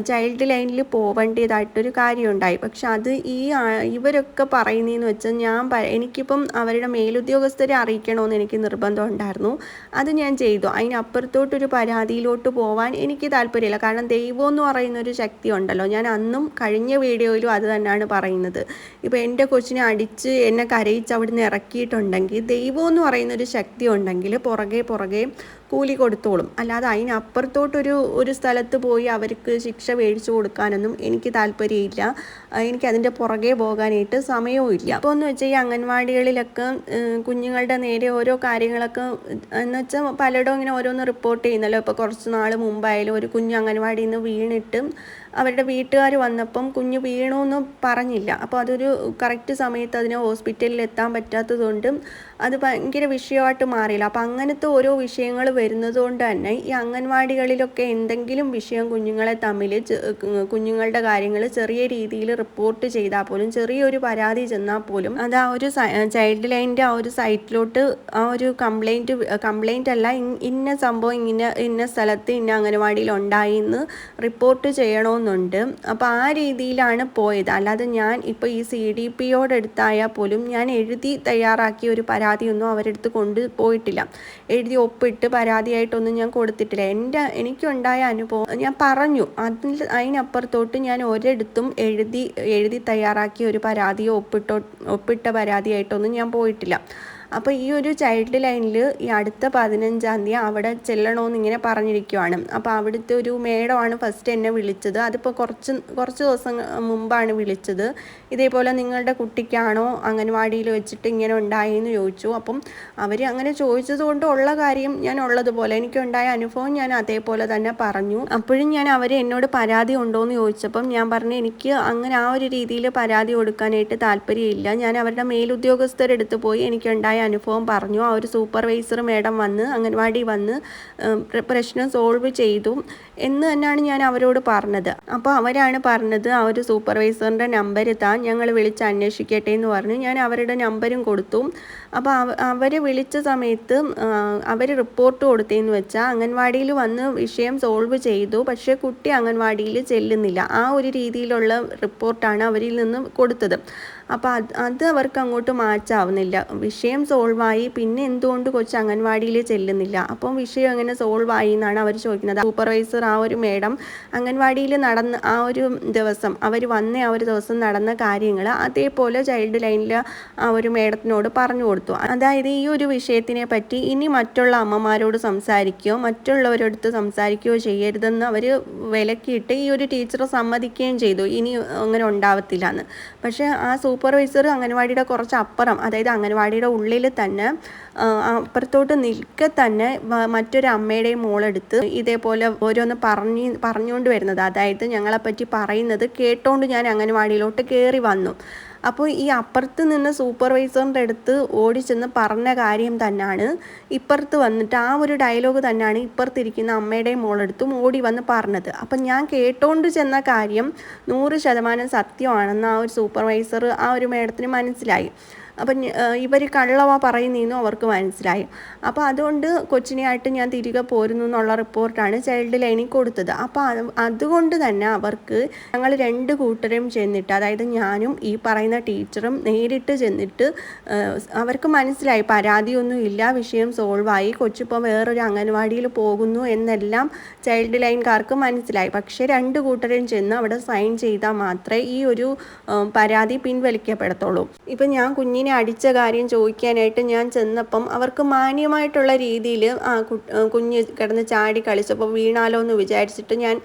[SPEAKER 1] ചൈൽഡ് ലൈനിൽ പോവേണ്ടതായിട്ടൊരു കാര്യമുണ്ടായി. പക്ഷെ അത് ഈ ഇവരൊക്കെ പറയുന്നതെന്ന് വെച്ചാൽ ഞാൻ എനിക്കിപ്പം അവരുടെ മേലുദ്യോഗസ്ഥരെ അറിയിക്കണമെന്ന് എനിക്ക് നിർബന്ധം ഉണ്ടായിരുന്നു. അത് ഞാൻ ചെയ്തു. അതിനപ്പുറത്തോട്ടൊരു പരാതിയിലോട്ട് പോവാൻ എനിക്ക് താല്പര്യമില്ല. കാരണം ദൈവം എന്ന് പറയുന്നൊരു ശക്തി ഉണ്ടല്ലോ. ഞാൻ അന്നും കഴിഞ്ഞ വീഡിയോയിലും അത് തന്നെയാണ് പറയുന്നത്. ഇപ്പോൾ എന്റെ കൊച്ചിനെ അടിച്ച് എന്നെ കരയിച്ച് അവിടുന്ന് ഇറക്കിയിട്ടുണ്ടെങ്കിൽ ദൈവം എന്ന് പറയുന്നൊരു ശക്തി ഉണ്ടെങ്കിൽ പുറകെ പുറകെ കൂലി കൊടുത്തോളും. അല്ലാതെ അതിനപ്പുറത്തോട്ടൊരു ഒരു സ്ഥലത്ത് പോയി അവർക്ക് ശിക്ഷ മേടിച്ചു കൊടുക്കാനൊന്നും എനിക്ക് താല്പര്യമില്ല. എനിക്ക് അതിന്റെ പുറകെ പോകാനായിട്ട് സമയവും ഇല്ല അപ്പോൾ എന്ന് വെച്ചാൽ ഈ അംഗൻവാടികളിലൊക്കെ കുഞ്ഞുങ്ങളുടെ നേരെ ഓരോ കാര്യങ്ങളൊക്കെ എന്ന് വെച്ചാൽ പലയിടവും ഇങ്ങനെ ഓരോന്ന് റിപ്പോർട്ട് ചെയ്യുന്നല്ലോ. ഇപ്പോൾ കുറച്ച് നാൾ മുമ്പായാലും ഒരു കുഞ്ഞ് അംഗൻവാടിയിൽ നിന്ന് വീണിട്ട് അവരുടെ വീട്ടുകാർ വന്നപ്പം കുഞ്ഞ് വീണു എന്ന് പറഞ്ഞില്ല. അപ്പോൾ അതൊരു കറക്റ്റ് സമയത്ത് അതിന് ഹോസ്പിറ്റലിൽ എത്താൻ പറ്റാത്തതുകൊണ്ടും അത് ഭയങ്കര വിഷയമായിട്ട് മാറിയില്ല. അപ്പോൾ അങ്ങനത്തെ ഓരോ വിഷയങ്ങൾ വരുന്നതുകൊണ്ട് തന്നെ ഈ അംഗൻവാടികളിലൊക്കെ എന്തെങ്കിലും വിഷയം കുഞ്ഞുങ്ങളെ തമ്മിൽ കുഞ്ഞുങ്ങളുടെ കാര്യങ്ങൾ ചെറിയ രീതിയിൽ റിപ്പോർട്ട് ചെയ്താൽ പോലും ചെറിയൊരു പരാതി ചെന്നാൽ പോലും അത് ആ ഒരു ചൈൽഡ് ലൈനിന്റെ ആ ഒരു സൈറ്റിലോട്ട് ആ ഒരു കംപ്ലൈന്റ് കംപ്ലൈന്റ് അല്ല ഇന്ന സംഭവം ഇങ്ങനെ ഇന്ന സ്ഥലത്ത് ഇന്ന അംഗൻവാടിയിൽ ഉണ്ടായി എന്ന് റിപ്പോർട്ട് ചെയ്യണമെന്നുണ്ട് അപ്പോൾ ആ രീതിയിലാണ് പോയത്. അല്ലാതെ ഞാൻ ഇപ്പോൾ ഈ സി ഡി പിയോടടുത്തായാൽ പോലും ഞാൻ എഴുതി തയ്യാറാക്കിയ ഒരു പരാതിയൊന്നും അവരെടുത്ത് കൊണ്ടുപോയിട്ടില്ല എഴുതി ഒപ്പിട്ട് പരാതിയായിട്ടൊന്നും ഞാൻ കൊടുത്തിട്ടില്ല. എന്റെ എനിക്കുണ്ടായ അനുഭവം ഞാൻ പറഞ്ഞു. അതിൽ അതിനപ്പുറത്തോട്ട് ഞാൻ ഒരിടത്തും എഴുതി എഴുതി തയ്യാറാക്കിയ ഒരു പരാതിയോ ഒപ്പിട്ടോ ഒപ്പിട്ട പരാതിയായിട്ടൊന്നും ഞാൻ പോയിട്ടില്ല. അപ്പോൾ ഈ ഒരു ചൈൽഡ് ലൈനിൽ ഈ അടുത്ത പതിനഞ്ചാം തീയതി അവിടെ ചെല്ലണമെന്ന് ഇങ്ങനെ പറഞ്ഞിരിക്കുവാണ്. അപ്പോൾ അവിടുത്തെ ഒരു മേഡമാണ് ഫസ്റ്റ് എന്നെ വിളിച്ചത്. അതിപ്പോൾ കുറച്ച് കുറച്ച് ദിവസം മുമ്പാണ് വിളിച്ചത്. ഇതേപോലെ നിങ്ങളുടെ കുട്ടിക്കാണോ അംഗൻവാടിയിൽ വെച്ചിട്ട് ഇങ്ങനെ ഉണ്ടായെന്ന് ചോദിച്ചു. അപ്പം അവർ അങ്ങനെ ചോദിച്ചത് കൊണ്ട് ഉള്ള കാര്യം ഞാൻ ഉള്ളതുപോലെ. എനിക്കുണ്ടായ അനുഭവം ഞാൻ അതേപോലെ തന്നെ പറഞ്ഞു. അപ്പോഴും ഞാൻ അവർ എന്നോട് പരാതി ഉണ്ടോ എന്ന് ചോദിച്ചപ്പം ഞാൻ പറഞ്ഞു എനിക്ക് അങ്ങനെ ആ ഒരു രീതിയിൽ പരാതി കൊടുക്കാനായിട്ട് താല്പര്യമില്ല. ഞാൻ അവരുടെ മേലുദ്യോഗസ്ഥരെടുത്ത് പോയി എനിക്കുണ്ടായ ഉണ്ടായ അനുഭവം പറഞ്ഞു. ആ ഒരു സൂപ്പർവൈസർ മേഡം വന്ന് അംഗൻവാടി വന്ന് പ്രശ്നം സോൾവ് ചെയ്തു എന്ന് തന്നെയാണ് ഞാൻ അവരോട് പറഞ്ഞത്. അപ്പോൾ അവരാണ് പറഞ്ഞത് ആ ഒരു സൂപ്പർവൈസറിന്റെ നമ്പർ താൻ ഞങ്ങൾ വിളിച്ച് അന്വേഷിക്കട്ടെ എന്ന് പറഞ്ഞു. ഞാൻ അവരുടെ നമ്പരും കൊടുത്തു. അപ്പോൾ അവർ വിളിച്ച സമയത്ത് അവർ റിപ്പോർട്ട് കൊടുത്തതെന്ന് വെച്ചാൽ അംഗൻവാടിയിൽ വന്ന് വിഷയം സോൾവ് ചെയ്തു. പക്ഷേ കുട്ടി അംഗൻവാടിയിൽ ചെല്ലുന്നില്ല. ആ ഒരു രീതിയിലുള്ള റിപ്പോർട്ടാണ് അവരിൽ നിന്ന് കൊടുത്തത്. അപ്പോൾ അത് അത് അവർക്ക് അങ്ങോട്ട് മാച്ചാവുന്നില്ല. വിഷയം സോൾവായി പിന്നെ എന്തുകൊണ്ട് കൊച്ചു അംഗൻവാടിയിൽ ചെല്ലുന്നില്ല? അപ്പം വിഷയം എങ്ങനെ സോൾവായി എന്നാണ് അവർ ചോദിക്കുന്നത്. സൂപ്പർവൈസർ ആ ഒരു മേഡം അംഗൻവാടിയിൽ നടന്ന ആ ഒരു ദിവസം അവർ വന്ന ആ ഒരു ദിവസം നടന്ന കാര്യങ്ങൾ അതേപോലെ ചൈൽഡ് ലൈനിൽ ആ ഒരു മേഡത്തിനോട് പറഞ്ഞു കൊടുത്തു. അതായത് ഈ ഒരു വിഷയത്തിനെ പറ്റി ഇനി മറ്റുള്ള അമ്മമാരോട് സംസാരിക്കുകയോ മറ്റുള്ളവരടുത്ത് സംസാരിക്കുകയോ ചെയ്യരുതെന്ന് അവർ വിലക്കിയിട്ട് ഈ ഒരു ടീച്ചർ സമ്മതിക്കുകയും ചെയ്തു. ഇനി അങ്ങനെ ഉണ്ടാവത്തില്ല എന്ന്. പക്ഷേ ആ സൂപ്പർവൈസർ അംഗൻവാടിയുടെ കുറച്ച് അപ്പുറം അതായത് അംഗൻവാടിയുടെ ഉള്ളിൽ തന്നെ അപ്പുറത്തോട്ട് നിൽക്കെ തന്നെ മറ്റൊരു അമ്മയുടെയും മോളെടുത്ത് ഇതേപോലെ ഓരോന്ന് പറഞ്ഞ് പറഞ്ഞുകൊണ്ട് വരുന്നത്. അതായത് ഞങ്ങളെപ്പറ്റി പറയുന്നത് കേട്ടോണ്ട് ഞാൻ അംഗൻവാടിയിലോട്ട് കയറി വന്നു. അപ്പോൾ ഈ അപ്പുറത്ത് നിന്ന് സൂപ്പർവൈസറിന്റെ അടുത്ത് ഓടിച്ചെന്ന് പറഞ്ഞ കാര്യം തന്നെയാണ് ഇപ്പുറത്ത് വന്നിട്ട് ആ ഒരു ഡയലോഗ് തന്നെയാണ് ഇപ്പുറത്തിരിക്കുന്ന അമ്മയുടെയും മോളെടുത്തും ഓടി വന്ന് പറഞ്ഞത്. അപ്പം ഞാൻ കേട്ടോണ്ട് ചെന്ന കാര്യം നൂറ് ശതമാനം സത്യമാണെന്ന് ആ ഒരു സൂപ്പർവൈസർ ആ ഒരു മേഡത്തിന് മനസ്സിലായി. അപ്പം ഇവർ കള്ളവ പറയുന്നതെന്നും അവർക്ക് മനസ്സിലായി. അപ്പോൾ അതുകൊണ്ട് കൊച്ചിനെയായിട്ട് ഞാൻ തിരികെ പോരുന്നു എന്നുള്ള റിപ്പോർട്ടാണ് ചൈൽഡ് ലൈനിൽ കൊടുത്തത്. അപ്പോൾ അതുകൊണ്ട് തന്നെ അവർക്ക് ഞങ്ങൾ രണ്ട് കൂട്ടരും ചെന്നിട്ട് അതായത് ഞാനും ഈ പറയുന്ന ടീച്ചറും നേരിട്ട് ചെന്നിട്ട് അവർക്ക് മനസ്സിലായി പരാതിയൊന്നും ഇല്ല വിഷയം സോൾവായി കൊച്ചിപ്പോൾ വേറൊരു അംഗൻവാടിയിൽ പോകുന്നു എന്നെല്ലാം ചൈൽഡ് ലൈൻകാർക്ക് മനസ്സിലായി. പക്ഷേ രണ്ട് കൂട്ടരും ചെന്ന് അവിടെ സൈൻ ചെയ്താൽ മാത്രമേ ഈ ഒരു പരാതി പിൻവലിക്കപ്പെടത്തുള്ളൂ. ഇപ്പം ഞാൻ കുഞ്ഞിനെ കുഞ്ഞിനെ അടിച്ച കാര്യം ചോദിക്കാനായിട്ട് ഞാൻ ചെന്നപ്പം അവർക്ക് മാന്യമായിട്ടുള്ള രീതിയിൽ ആ കുഞ്ഞ് കിടന്ന് ചാടി കളിച്ചപ്പോൾ വീണാലോ എന്ന് വിചാരിച്ചിട്ട് ഞാൻ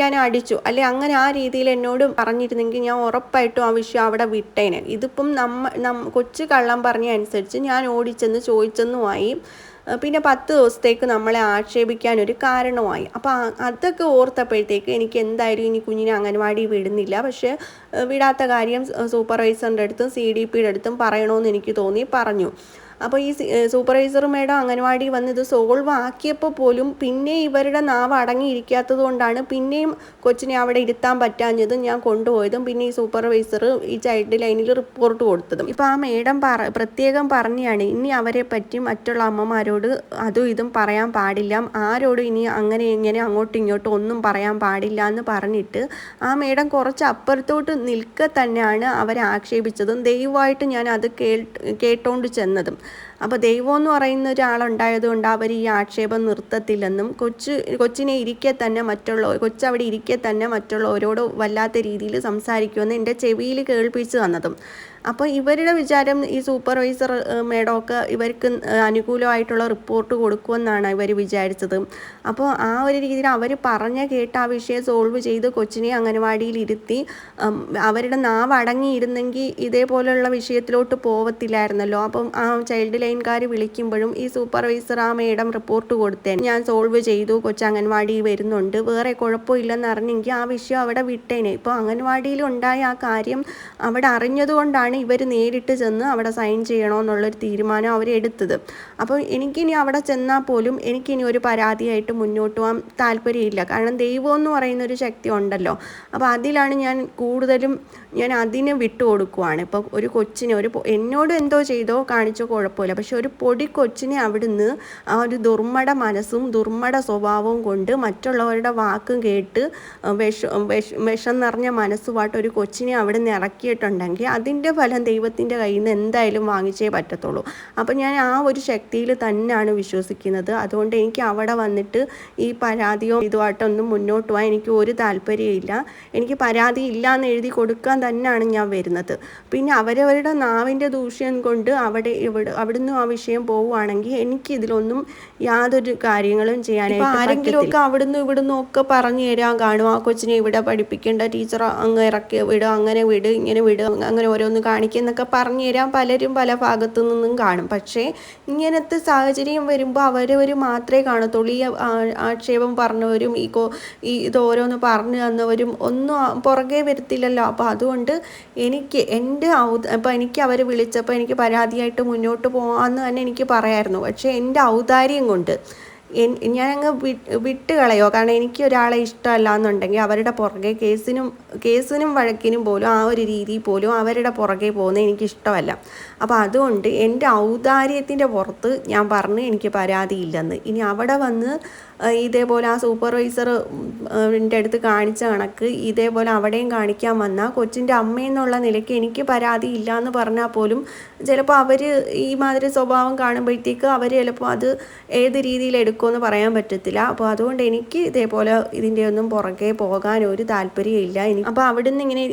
[SPEAKER 1] ഞാൻ അടിച്ചു. അല്ലെ അങ്ങനെ ആ രീതിയിൽ എന്നോട് പറഞ്ഞിരുന്നെങ്കിൽ ഞാൻ ഉറപ്പായിട്ടും ആ വിഷയം അവിടെ വിട്ടേനെ. ഇതിപ്പം നമ്മ കൊച്ചു കള്ളം പറഞ്ഞ അനുസരിച്ച് ഞാൻ ഓടിച്ചെന്ന് ചോദിച്ചെന്നുമായി. പിന്നെ പത്ത് ദിവസത്തേക്ക് നമ്മളെ ആക്ഷേപിക്കാൻ ഒരു കാരണമായി. അപ്പോൾ അതൊക്കെ ഓർത്തപ്പോഴത്തേക്ക് എനിക്ക് എന്തായാലും ഇനി കുഞ്ഞിനെ അംഗൻവാടി വിടുന്നില്ല. പക്ഷേ വിടാത്ത കാര്യം സൂപ്പർവൈസറിന്റെ അടുത്തും സി ഡി പിയുടെ അടുത്തും പറയണമെന്ന് എനിക്ക് തോന്നി പറഞ്ഞു. അപ്പോൾ ഈ സൂപ്പർവൈസർ മേഡം അംഗനവാടി വന്ന് ഇത് സോൾവ് ആക്കിയപ്പോൾ പോലും പിന്നെ ഇവരുടെ നാവ് അടങ്ങിയിരിക്കാത്തത് കൊണ്ടാണ് പിന്നെയും കൊച്ചിനെ അവിടെ ഇരുത്താൻ പറ്റാഞ്ഞതും ഞാൻ കൊണ്ടുപോയതും പിന്നെ ഈ സൂപ്പർവൈസർ ഈ ചൈൽഡ് ലൈനിൽ റിപ്പോർട്ട് കൊടുത്തതും. ഇപ്പോൾ ആ മേഡം പറ പ്രത്യേകം പറഞ്ഞാണ് ഇനി അവരെ പറ്റി മറ്റുള്ള അമ്മമാരോട് അതും ഇതും പറയാൻ പാടില്ല. ആരോടും ഇനി അങ്ങനെ ഇങ്ങനെ അങ്ങോട്ടും ഇങ്ങോട്ടും ഒന്നും പറയാൻ പാടില്ല എന്ന് പറഞ്ഞിട്ട് ആ മേഡം കുറച്ച് അപ്പുറത്തോട്ട് നിൽക്കെ തന്നെയാണ് അവരെ ആക്ഷേപിച്ചതും. ദയവായിട്ട് ഞാൻ അത് കേട്ടോണ്ട് ചെന്നതും. അപ്പോൾ ദൈവം എന്ന് പറയുന്ന ഒരാളുണ്ടായതുകൊണ്ട് അവർ ഈ ആക്ഷേപം നിർത്തത്തില്ലെന്നും കൊച്ചു കൊച്ചിനെ ഇരിക്കെ തന്നെ മറ്റുള്ള കൊച്ചവിടെ ഇരിക്കെ തന്നെ മറ്റുള്ളവരോട് വല്ലാത്ത രീതിയിൽ സംസാരിക്കുമെന്ന് എന്റെ ചെവിയിൽ കേൾപ്പിച്ച് തന്നതും. അപ്പോൾ ഇവരുടെ വിചാരം ഈ സൂപ്പർവൈസർ മേഡമൊക്കെ ഇവർക്ക് അനുകൂലമായിട്ടുള്ള റിപ്പോർട്ട് കൊടുക്കുമെന്നാണ് ഇവർ വിചാരിച്ചത്. അപ്പോൾ ആ ഒരു രീതിയിൽ അവർ പറഞ്ഞ കേട്ട ആ വിഷയം സോൾവ് ചെയ്ത് കൊച്ചിനെ അംഗനവാടിയിൽ ഇരുത്തി അവരുടെ നാവ് അടങ്ങിയിരുന്നെങ്കിൽ ഇതേപോലെയുള്ള വിഷയത്തിലോട്ട് പോവത്തില്ലായിരുന്നല്ലോ. അപ്പം ആ ചൈൽഡ് ലൈൻകാർ വിളിക്കുമ്പോഴും ഈ സൂപ്പർവൈസർ ആ മേഡം റിപ്പോർട്ട് കൊടുത്തേ. ഞാൻ സോൾവ് ചെയ്തു കൊച്ചു അംഗൻവാടി വരുന്നുണ്ട്. വേറെ കുഴപ്പമില്ലെന്ന് അറിഞ്ഞെങ്കിൽ ആ വിഷയം അവിടെ വിട്ടേനെ. ഇപ്പോൾ അംഗൻവാടിയിൽ ഉണ്ടായ ആ കാര്യം അവിടെ അറിഞ്ഞതുകൊണ്ടാണ് ആണ് ഇവർ നേരിട്ട് ചെന്ന് അവിടെ സൈൻ ചെയ്യണമെന്നുള്ളൊരു തീരുമാനം അവർ എടുത്തത്. അപ്പോൾ എനിക്കിനി അവിടെ ചെന്നാൽ പോലും എനിക്കിനി ഒരു പരാതിയായിട്ട് മുന്നോട്ട് പോകാൻ താല്പര്യമില്ല. കാരണം ദൈവം എന്ന് പറയുന്ന ഒരു ശക്തി ഉണ്ടല്ലോ. അപ്പോൾ അതിലാണ് ഞാൻ കൂടുതലും ഞാൻ അതിനെ വിട്ടു കൊടുക്കുവാണ്. ഇപ്പോൾ ഒരു കൊച്ചിനെ ഒരു എന്നോട് എന്തോ ചെയ്തോ കാണിച്ചോ കുഴപ്പമില്ല. പക്ഷെ ഒരു പൊടി കൊച്ചിനെ അവിടുന്ന് ആ ഒരു ദുർമട മനസ്സും ദുർമട സ്വഭാവവും കൊണ്ട് മറ്റുള്ളവരുടെ വാക്കും കേട്ട് വിഷം വിഷം നിറഞ്ഞ മനസ്സുമായിട്ട് ഒരു കൊച്ചിനെ അവിടെ നിന്ന് ഇറക്കിയിട്ടുണ്ടെങ്കിൽ അതിന്റെ ഫലം ദൈവത്തിന്റെ കയ്യിൽ നിന്ന് എന്തായാലും വാങ്ങിച്ചേ പറ്റത്തുള്ളൂ. അപ്പം ഞാൻ ആ ഒരു ശക്തിയിൽ തന്നെയാണ് വിശ്വസിക്കുന്നത്. അതുകൊണ്ട് എനിക്ക് അവിടെ വന്നിട്ട് ഈ പരാതിയോ ഇതുമായിട്ടൊന്നും മുന്നോട്ട് പോകാൻ എനിക്ക് ഒരു താല്പര്യമില്ല എനിക്ക് പരാതി ഇല്ല എന്ന് എഴുതി കൊടുക്കാൻ തന്നെയാണ് ഞാൻ വരുന്നത്. പിന്നെ അവരവരുടെ നാവിന്റെ ദൂഷ്യം കൊണ്ട് അവിടെ ഇവിടെ അവിടുന്ന് ആ വിഷയം പോവുകയാണെങ്കിൽ എനിക്ക് ഇതിലൊന്നും യാതൊരു കാര്യങ്ങളും ചെയ്യാനായിട്ട് ആരെങ്കിലും ഒക്കെ അവിടുന്ന് ഇവിടുന്ന് ഒക്കെ പറഞ്ഞു തരാൻ കാണും. ആ കൊച്ചിനെ ഇവിടെ പഠിപ്പിക്കേണ്ട ടീച്ചർ അങ്ങ് ഇറക്കി വിടുക അങ്ങനെ വിട് ഇങ്ങനെ വിട് അങ്ങനെ ഓരോന്ന് കാണിക്കുന്നൊക്കെ പറഞ്ഞു തരാൻ പലരും പല ഭാഗത്തു നിന്നും കാണും. പക്ഷേ ഇങ്ങനത്തെ സാഹചര്യം വരുമ്പോൾ അവരവർ മാത്രമേ കാണത്തുള്ളൂ. ഈ ആക്ഷേപം പറഞ്ഞവരും ഈ കോ ഈ ഇത് ഓരോന്ന് പറഞ്ഞു തന്നവരും ഒന്നും പുറകെ വരത്തില്ലല്ലോ. അപ്പോൾ അതുകൊണ്ട് എനിക്ക് എന്റെ ഔദ അപ്പോൾ എനിക്ക് അവർ വിളിച്ചപ്പോൾ എനിക്ക് പരാതിയായിട്ട് മുന്നോട്ട് പോകാമെന്ന് തന്നെ എനിക്ക് പറയായിരുന്നു. പക്ഷേ എന്റെ ഔദാര്യം കൊണ്ട് ഞാനങ്ങ് വിട്ട് കളയോ കാരണം എനിക്ക് ഒരാളെ ഇഷ്ടമല്ല എന്നുണ്ടെങ്കിൽ അവരുടെ പുറകെ കേസിനും കേസിനും വഴക്കിനും പോലും ആ ഒരു രീതി പോലും അവരുടെ പുറകെ പോകുന്നത് എനിക്ക് ഇഷ്ടമല്ല. അപ്പോൾ അതുകൊണ്ട് എന്റെ ഔദാര്യത്തിന്റെ പുറത്ത് ഞാൻ പറഞ്ഞ് എനിക്ക് പരാതിയില്ലെന്ന്. ഇനി അവിടെ വന്ന് ഇതേപോലെ ആ സൂപ്പർവൈസർ എന്റെ അടുത്ത് കാണിച്ച കണക്ക് ഇതേപോലെ അവിടെയും കാണിക്കാൻ വന്ന കൊച്ചിന്റെ അമ്മയെന്നുള്ള നിലയ്ക്ക് എനിക്ക് പരാതി ഇല്ല എന്ന് പറഞ്ഞാൽ പോലും ചിലപ്പോൾ അവർ ഈ മാതിരി സ്വഭാവം കാണുമ്പോഴത്തേക്ക് അവർ ചിലപ്പോൾ അത് ഏത് രീതിയിൽ എടുക്കുമെന്ന് പറയാൻ പറ്റത്തില്ല. അപ്പോൾ അതുകൊണ്ട് എനിക്ക് ഇതേപോലെ ഇതിന്റെ ഒന്നും പുറകെ പോകാൻ ഒരു താല്പര്യമില്ല ഇനി അപ്പോൾ അവിടുന്ന് ഇങ്ങനെ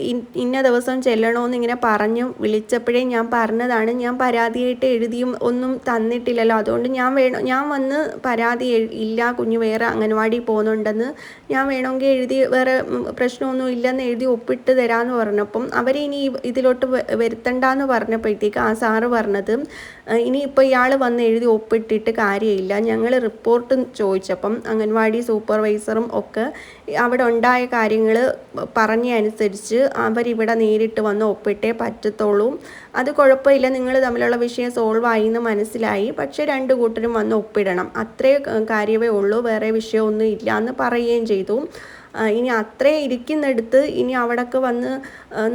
[SPEAKER 1] ഇന്ന ദിവസം ചെല്ലണമെന്ന് ഇങ്ങനെ പറഞ്ഞു വിളിച്ചപ്പോഴേ ഞാൻ പറഞ്ഞതാണ്. ഞാൻ പരാതിയായിട്ട് എഴുതിയും ഒന്നും തന്നിട്ടില്ലല്ലോ. അതുകൊണ്ട് ഞാൻ വേണം ഞാൻ വന്ന് പരാതി ഇല്ല കുഞ്ഞ് വേറെ അംഗൻവാടി പോകുന്നുണ്ടെന്ന് ഞാൻ വേണമെങ്കിൽ എഴുതി വേറെ പ്രശ്നമൊന്നും ഇല്ലെന്ന് എഴുതി ഒപ്പിട്ട് തരാമെന്ന് പറഞ്ഞപ്പം അവരെ ഇനി ഇതിലോട്ട് വരുത്തണ്ടെന്ന് പറഞ്ഞപ്പോഴത്തേക്ക് ആ സാറ് പറഞ്ഞത് ഇനിയിപ്പോൾ ഇയാൾ വന്ന് എഴുതി ഒപ്പിട്ടിട്ട് കാര്യമില്ല. ഞങ്ങൾ റിപ്പോർട്ട് ചോദിച്ചപ്പം അംഗൻവാടി സൂപ്പർവൈസറും ഒക്കെ അവിടെ ഉണ്ടായ കാര്യങ്ങൾ പറഞ്ഞ അനുസരിച്ച് അവരിവിടെ നേരിട്ട് വന്ന് ഒപ്പിട്ടേ പറ്റത്തുള്ളൂ. അത് കുഴപ്പമില്ല. നിങ്ങൾ തമ്മിലുള്ള വിഷയം സോൾവ് ആയി എന്ന് മനസ്സിലായി. പക്ഷേ രണ്ട് കൂട്ടരും വന്ന് ഒപ്പിടണം. അത്രേ കാര്യമേ ഉള്ളൂ. വേറെ വിഷയമൊന്നും ഇല്ല എന്ന് പറയുകയും ചെയ്തു. ഇനി അത്രേ ഇരിക്കുന്നിടത്ത് ഇനി അവിടൊക്കെ വന്ന്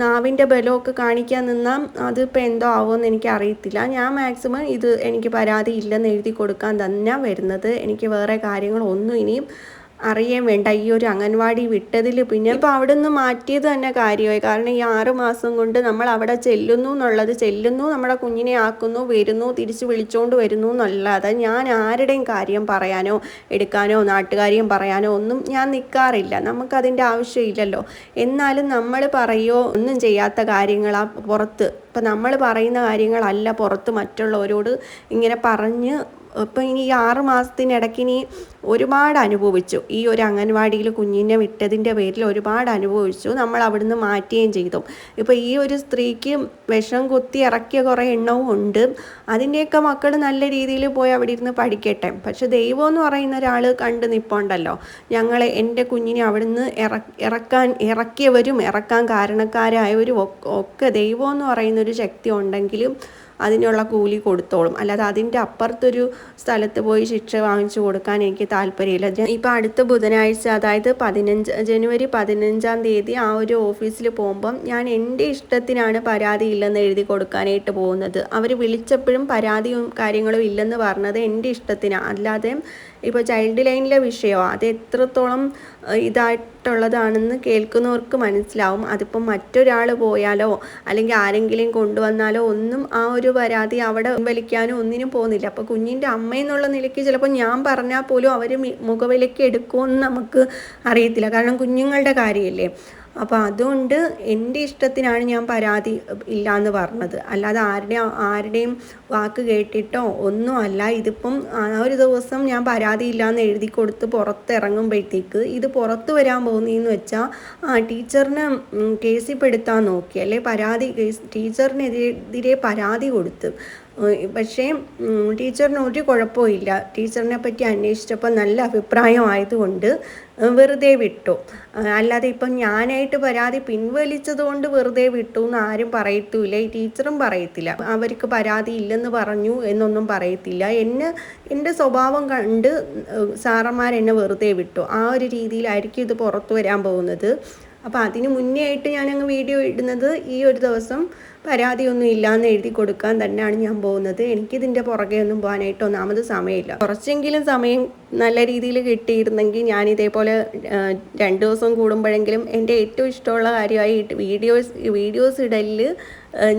[SPEAKER 1] നാവിന്റെ ബലമൊക്കെ കാണിക്കാൻ നിന്നാൽ അതിപ്പോൾ എന്തോ ആവുമെന്ന് എനിക്ക് അറിയത്തില്ല. ഞാൻ മാക്സിമം ഇത് എനിക്ക് പരാതി ഇല്ലെന്ന് എഴുതി കൊടുക്കാൻ തന്നെ വരുന്നത്. എനിക്ക് വേറെ കാര്യങ്ങളൊന്നും ഇനിയും അറിയാൻ വേണ്ട. ഈ ഒരു അംഗൻവാടി വിട്ടതിൽ പിന്നെ ഇപ്പോൾ അവിടെ നിന്ന് മാറ്റിയത് തന്നെ കാര്യമായി. കാരണം ഈ ആറ് മാസം കൊണ്ട് നമ്മൾ അവിടെ ചെല്ലുന്നു എന്നുള്ളത് ചെല്ലുന്നു നമ്മുടെ കുഞ്ഞിനെ ആക്കുന്നു വരുന്നു തിരിച്ച് വിളിച്ചുകൊണ്ട് വരുന്നു എന്നല്ലാതെ ഞാൻ ആരുടെയും കാര്യം പറയാനോ എടുക്കാനോ നാട്ടുകാരെയും പറയാനോ ഒന്നും ഞാൻ നിൽക്കാറില്ല നമുക്കതിന്റെ ആവശ്യമില്ലല്ലോ. എന്നാലും നമ്മൾ പറയോ ഒന്നും ചെയ്യാത്ത കാര്യങ്ങളാ പുറത്ത്. ഇപ്പം നമ്മൾ പറയുന്ന കാര്യങ്ങളല്ല പുറത്ത് മറ്റുള്ളവരോട് ഇങ്ങനെ പറഞ്ഞ് ഇപ്പം ഇനി ഈ ആറ് മാസത്തിനിടയ്ക്ക് ഇനി ഒരുപാട് അനുഭവിച്ചു. ഈ ഒരു അംഗൻവാടിയിൽ കുഞ്ഞിനെ വിട്ടതിന്റെ പേരിൽ ഒരുപാട് അനുഭവിച്ചു. നമ്മൾ അവിടുന്ന് മാറ്റുകയും ചെയ്തു. ഇപ്പോൾ ഈ ഒരു സ്ത്രീക്ക് വിഷം കുത്തി ഇറക്കിയ കുറേ എണ്ണവും ഉണ്ട്. അതിന്റെയൊക്കെ മക്കൾ നല്ല രീതിയിൽ പോയി അവിടെ ഇരുന്ന് പഠിക്കട്ടെ. പക്ഷെ ദൈവം എന്ന് പറയുന്ന ഒരാൾ കണ്ട് നിൽപ്പുണ്ടല്ലോ ഞങ്ങളെ എന്റെ കുഞ്ഞിനെ അവിടുന്ന് ഇറ ഇറക്കാൻ ഇറക്കിയവരും ഇറക്കാൻ കാരണക്കാരായവരും ഒക്കെ ദൈവം എന്ന് പറയുന്ന ഒരു ശക്തി ഉണ്ടെങ്കിലും അതിനുള്ള കൂലി കൊടുത്തോളും. അല്ലാതെ അതിന്റെ അപ്പുറത്തൊരു സ്ഥലത്ത് പോയി ശിക്ഷ വാങ്ങിച്ചു കൊടുക്കാൻ എനിക്ക് താല്പര്യമില്ല. ഇപ്പം അടുത്ത ബുധനാഴ്ച അതായത് പതിനഞ്ച് ജനുവരി പതിനഞ്ചാം തീയതി ആ ഒരു ഓഫീസിൽ പോകുമ്പം ഞാൻ എന്റെ ഇഷ്ടത്തിനാണ് പരാതി ഇല്ലെന്ന് എഴുതി കൊടുക്കാനായിട്ട് പോകുന്നത്. അവർ വിളിച്ചപ്പോഴും പരാതിയും കാര്യങ്ങളും ഇല്ലെന്ന് പറഞ്ഞത് എന്റെ ഇഷ്ടത്തിനാണ് അല്ലാതെ ഇപ്പോൾ ചൈൽഡ് ലൈനിലെ വിഷയമോ അത് എത്രത്തോളം ഇതായിട്ടുള്ളതാണെന്ന് കേൾക്കുന്നവർക്ക് മനസ്സിലാവും. അതിപ്പം മറ്റൊരാൾ പോയാലോ അല്ലെങ്കിൽ ആരെങ്കിലും കൊണ്ടുവന്നാലോ ഒന്നും ആ ഒരു പരാതി അവിടെ വലിക്കാനോ ഒന്നിനും പോകുന്നില്ല. അപ്പോൾ കുഞ്ഞിന്റെ അമ്മയെന്നുള്ള നിലയ്ക്ക് ചിലപ്പോൾ ഞാൻ പറഞ്ഞാൽ പോലും അവർ മുഖവിലയ്ക്ക് എടുക്കുമെന്ന് നമുക്ക് അറിയത്തില്ല. കാരണം കുഞ്ഞുങ്ങളുടെ കാര്യമല്ലേ? അപ്പോൾ അതുകൊണ്ട് എന്റെ ഇഷ്ടത്തിനാണ് ഞാൻ പരാതി ഇല്ല എന്ന് പറഞ്ഞത്. അല്ലാതെ ആരുടെ ആരുടെയും വാക്ക് കേട്ടിട്ടോ ഒന്നും അല്ല. ഇതിപ്പം ആ ഒരു ദിവസം ഞാൻ പരാതി ഇല്ല എന്ന് എഴുതി കൊടുത്ത് പുറത്തിറങ്ങുമ്പോഴത്തേക്ക് ഇത് പുറത്ത് വരാൻ പോകുന്നതെന്ന് വെച്ചാൽ ആ ടീച്ചറിന് കേസിപ്പെടുത്താൻ നോക്കി. അല്ലെ പരാതി കേസ് ടീച്ചറിനെതിരെ പരാതി കൊടുത്ത്. പക്ഷേ ടീച്ചറിന് ഒരു കുഴപ്പമില്ല ടീച്ചറിനെ പറ്റി അന്വേഷിച്ചപ്പോൾ നല്ല അഭിപ്രായമായതുകൊണ്ട് വെറുതെ വിട്ടു. അല്ലാതെ ഇപ്പം ഞാനായിട്ട് പരാതി പിൻവലിച്ചത് കൊണ്ട് വെറുതെ വിട്ടു എന്ന് ആരും പറയത്തില്ല ഈ ടീച്ചറും പറയത്തില്ല. അവർക്ക് പരാതി ഇല്ലെന്ന് പറഞ്ഞു എന്നൊന്നും പറയത്തില്ല. എന്നെ എന്റെ സ്വഭാവം കണ്ട് സാറന്മാരെന്നെ വെറുതെ വിട്ടു. ആ ഒരു രീതിയിലായിരിക്കും ഇത് പുറത്തു വരാൻ പോകുന്നത്. അപ്പോൾ അതിന് മുന്നേ ആയിട്ട് ഞാൻ ഞാനങ്ങ് വീഡിയോ ഇടുന്നത് ഈ ഒരു ദിവസം പരാതിയൊന്നും ഇല്ലയെന്ന് എഴുതി കൊടുക്കാൻ തന്നെയാണ് ഞാൻ പോകുന്നത്. എനിക്കിതിന്റെ പുറകെ ഒന്നും പോകാനായിട്ട് ഒന്നാമത് സമയമില്ല. കുറച്ചെങ്കിലും സമയം നല്ല രീതിയിൽ കിട്ടിയിരുന്നെങ്കിൽ ഞാൻ ഇതേപോലെ രണ്ട് ദിവസം കൂടുമ്പോഴെങ്കിലും എന്റെ ഏറ്റവും ഇഷ്ടമുള്ള കാര്യമായി വീഡിയോസ് വീഡിയോസ് ഇടലിൽ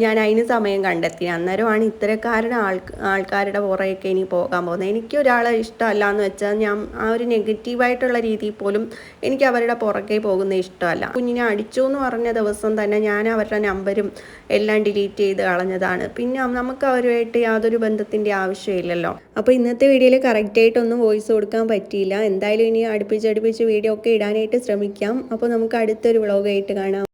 [SPEAKER 1] ഞാൻ അതിന് സമയം കണ്ടെത്തി. അന്നേരമാണ് ഇത്തരക്കാരുടെ ആൾ ആൾക്കാരുടെ പുറകെയൊക്കെ ഇനി പോകാൻ പോകുന്നത്. എനിക്ക് ഒരാളെ ഇഷ്ടമല്ല എന്ന് വെച്ചാൽ ഞാൻ ആ ഒരു നെഗറ്റീവായിട്ടുള്ള രീതിയിൽ പോലും എനിക്ക് അവരുടെ പുറകെ പോകുന്നത് ഇഷ്ടമല്ല. കുഞ്ഞിനെ അടിച്ചു എന്ന് പറഞ്ഞ ദിവസം തന്നെ ഞാൻ അവരുടെ നമ്പരും എല്ലാം ഡിലീറ്റ് ചെയ്ത് കളഞ്ഞതാണ്. പിന്നെ നമുക്ക് അവരുമായിട്ട് യാതൊരു ബന്ധത്തിന്റെ ആവശ്യമില്ലല്ലോ. അപ്പോൾ ഇന്നത്തെ വീഡിയോയിൽ കറക്റ്റായിട്ടൊന്നും വോയിസ് കൊടുക്കാൻ പറ്റിയില്ല. എന്തായാലും ഇനി അടുപ്പിച്ച് അടുപ്പിച്ച് വീഡിയോ ഒക്കെ ഇടാനായിട്ട് ശ്രമിക്കാം. അപ്പോൾ നമുക്ക് അടുത്തൊരു വ്ളോഗായിട്ട് കാണാം.